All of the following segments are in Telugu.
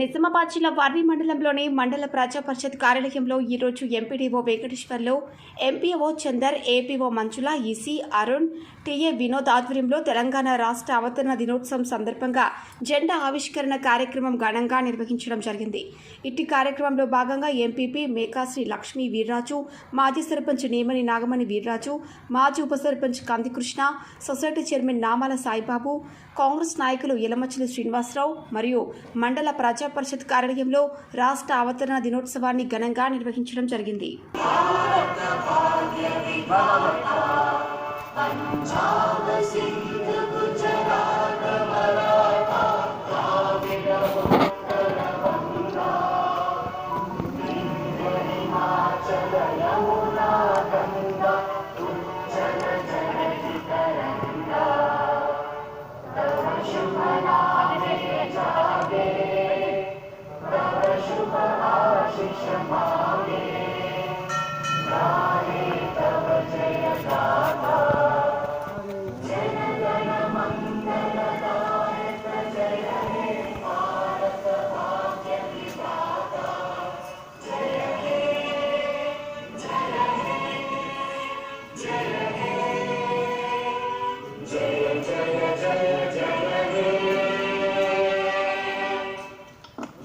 నిజామాబాద్ జిల్లా వార్వి మండలంలోని మండల ప్రజా పరిషత్ కార్యాలయంలో ఈరోజు MPDO Venkateswarlu MPO Chander APO Manjula EC Arun TA Vinod ఆధ్వర్యంలో తెలంగాణ రాష్ట్ర అవతరణ దినోత్సవం సందర్భంగా జెండా ఆవిష్కరణ కార్యక్రమం ఘనంగా నిర్వహించడం జరిగింది. ఇట్టి కార్యక్రమంలో భాగంగా ఎంపీపీ మేకాశ్రీ లక్ష్మీ వీర్రాజు మాజీ సర్పంచ్ నేమని నాగమణి వీర్రాజు మాజీ ఉప సర్పంచ్ కందికృష్ణ సొసైటీ చైర్మన్ నామాల సాయిబాబు కాంగ్రెస్ నాయకులు యలమచిలి శ్రీనివాసరావు మరియు మండల ప్రజా పరిషత్ కార్యాలయంలో రాష్ట్ర అవతరణ దినోత్సవాన్ని ఘనంగా నిర్వహించడం జరిగింది.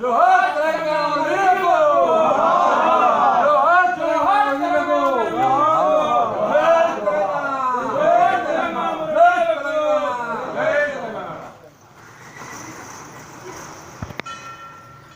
Go!